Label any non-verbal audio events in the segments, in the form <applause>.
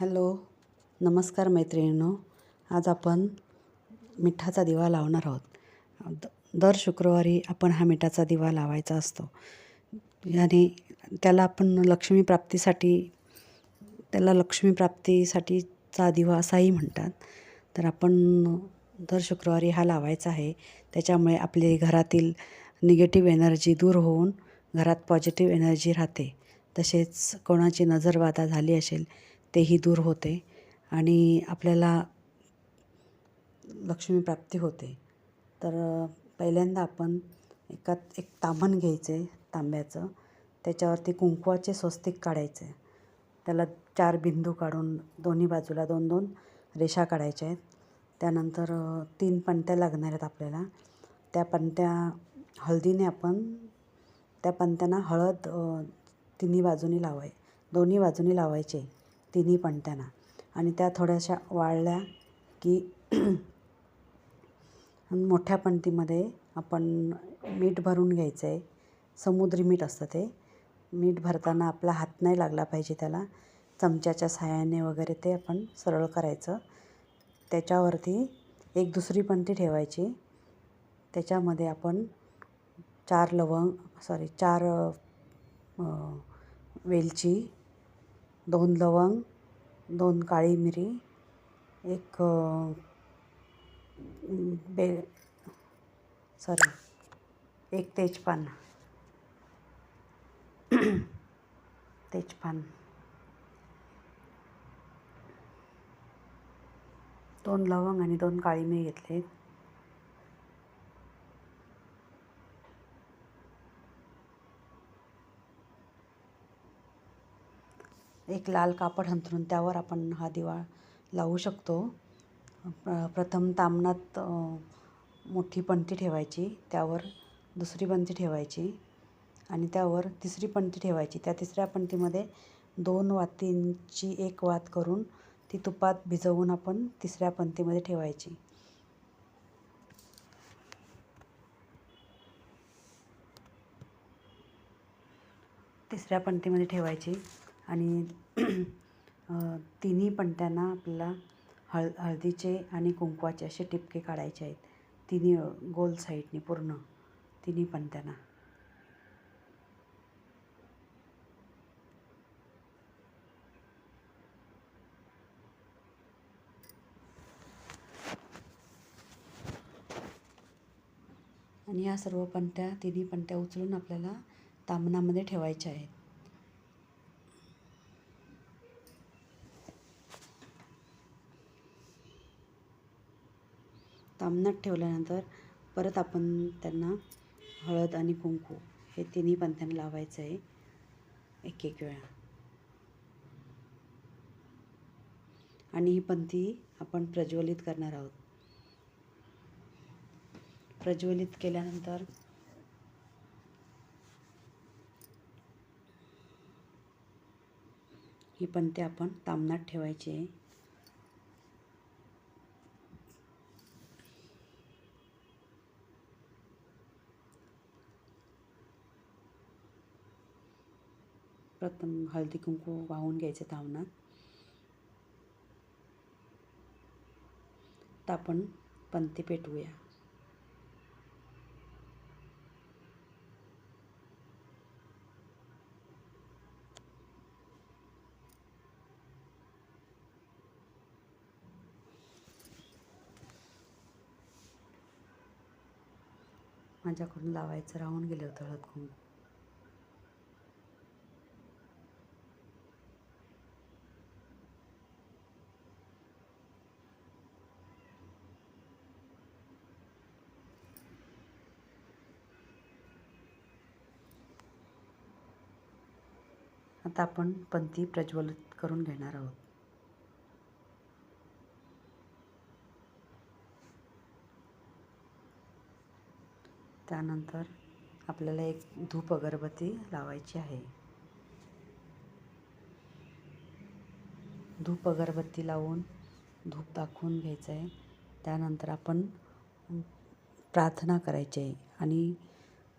Hello नमस्कार मैत्रिणींनो. आज आपण मिठाचा दिवा लावणार आहोत. द दर शुक्रवारी आपण हा मिठाचा दिवा लावायचा असतो. याने त्याला आपण लक्ष्मी प्राप्तीसाठी त्याला लक्ष्मी प्राप्तीसाठीचा दिवा असाही म्हणतात. तर आपण दर शुक्रवारी हा लावायचा आहे. त्याच्यामुळे आपले घरातील निगेटिव्ह एनर्जी दूर होऊन घरात पॉझिटिव्ह एनर्जी राहते. तसेच कोणाची नजरबाधा झाली असेल तेही दूर होते आणि आपल्याला लक्ष्मी प्राप्ती होते. तर पहिल्यांदा आपण एकात एक ताम्हण घ्यायचे तांब्याचं. त्याच्यावरती कुंकवाचे स्वस्तिक काढायचे. त्याला चार बिंदू काढून दोन्ही बाजूला दोन दोन रेषा काढायच्या आहेत. त्यानंतर तीन पणत्या लागणार आहेत आपल्याला. त्या पणत्या हळदीने आपण त्या पणत्यांना हळद तिन्ही बाजूनी लावाय दोन्ही बाजूनी लावायचे. तिन्ही पणत्यांना आणि त्या थोड्याशा वाळल्या की <clears throat> मोठ्या पणतीमध्ये आपण मीठ भरून घ्यायचं आहे समुद्री मीठ असतं ते. मीठ भरताना आपला हात नाही लागला पाहिजे त्याला. चमच्याच्या साहाय्याने वगैरे ते आपण सरळ करायचं. त्याच्यावरती एक दुसरी पणती ठेवायची. त्याच्यामध्ये आपण चार लवंग सॉरी चार वेलची दोन लवंग दोन काळी मिरी एक बे सॉरी एक तेजपान. <clears throat> तेजपान. दोन लवंग आणि दोन काळी मिरी घेतले एक लाल कापड अंथरून त्यावर आपण हा दिवा लावू शकतो. प्रथम तामणात मोठी पणती ठेवायची त्यावर दुसरी पणती ठेवायची आणि त्यावर तिसरी पणती ठेवायची. त्या तिसऱ्या पणतीमध्ये दोन वातींची एक वात करून ती तुपात भिजवून आपण तिसऱ्या पणतीमध्ये ठेवायची. तिसऱ्या पणतीमध्ये ठेवायची. आणि <clears throat> तिन्ही पणत्यांना आपल्याला हळ हळदीचे आणि कुंकवाचे असे टिपके काढायचे आहेत. तिन्ही गोल साईडनी पूर्ण. तिन्ही पणत्यांना आणि या सर्व पणत्या तिन्ही पणत्या उचलून आपल्याला तामणामध्ये ठेवायच्या आहेत. सामनात ठेवल्यानंतर परत आपण त्यांना हळद आणि कुंकू हे तिन्ही पणत्यांना लावायचं आहे एक एक वेळा. आणि ही पंथी आपण प्रज्वलित करणार आहोत. प्रज्वलित केल्यानंतर ही पंथी आपण तामनात ठेवायची आहे. प्रथम हळदी कुंकू वाहून घ्यायचे तावणात तर आपण पंथी पेटवूया. माझ्याकडून लावायचं राहून गेलं होतं हळद कुंकू. आता आपण पंथी प्रज्वलित करून घेणार आहोत. त्यानंतर आपल्याला एक धूप अगरबत्ती लावायची आहे. धूप अगरबत्ती लावून धूप दाखवून घ्यायचं आहे त्यानंतर आपण प्रार्थना करायची आहे. आणि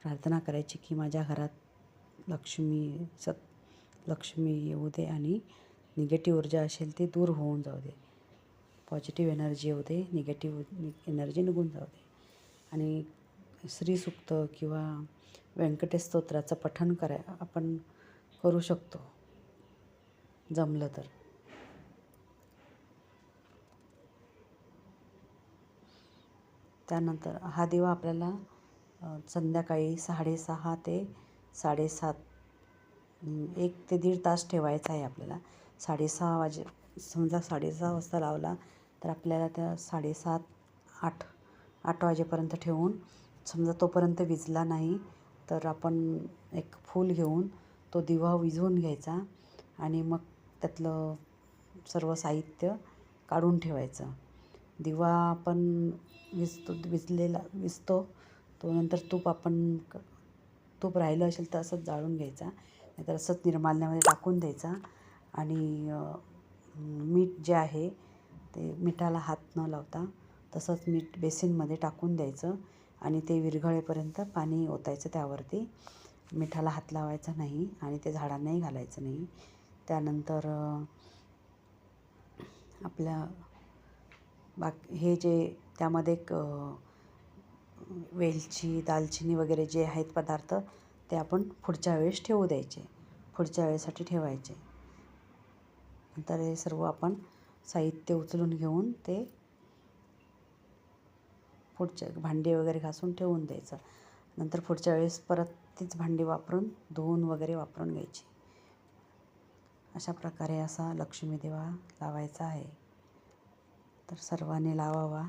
प्रार्थना करायची की माझ्या घरात लक्ष्मी सत लक्ष्मी येऊ दे आणि निगेटिव्ह ऊर्जा असेल ती दूर होऊन जाऊ दे. पॉझिटिव्ह एनर्जी येऊ दे निगेटिव्ह एनर्जी निघून जाऊ दे. आणि श्रीसुक्त किंवा व्यंकटेश स्तोत्राचं पठण कराय आपण करू शकतो. जमलं तर. त्यानंतर हा दिवा आपल्याला संध्याकाळी साडेसहा ते साडेसात एक ते दीड तास ठेवायचा आहे आपल्याला. साडेसहा वाजे समजा साडेसहा वाजता लावला तर आपल्याला त्या साडेसात आठ आठ वाजेपर्यंत ठेवून समजा तोपर्यंत विजला नाही तर आपण एक फूल घेऊन तो दिवा विझवून घ्यायचा आणि मग त्यातलं सर्व साहित्य काढून ठेवायचं. दिवा आपण विजतो विजलेला विजतो तो नंतर तूप आपण क तूप राहिलं असेल तर असंच जाळून घ्यायचा. नाहीतर असंच निर्माल्यामध्ये टाकून द्यायचा. आणि मीठ जे आहे ते मिठाला हात न लावता तसंच मीठ बेसिनमध्ये टाकून द्यायचं आणि ते विरघळेपर्यंत पाणी ओतायचं त्यावरती. मिठाला हात लावायचा नाही आणि ते झाडांनाही घालायचं नाही. त्यानंतर आपल्या बाकी हे जे त्यामध्ये एक वेलची दालचिनी वगैरे जे आहेत पदार्थ ते आपण पुढच्या वेळेस ठेवू द्यायचे. पुढच्या वेळेसाठी ठेवायचे. नंतर हे सर्व आपण साहित्य उचलून घेऊन ते पुढच्या भांडी वगैरे घासून ठेवून द्यायचं. नंतर पुढच्या वेळेस परत तीच भांडी वापरून धुवून वगैरे वापरून घ्यायची. अशा प्रकारे असा लक्ष्मी दिवा लावायचा आहे. तर सर्वांनी लावावा.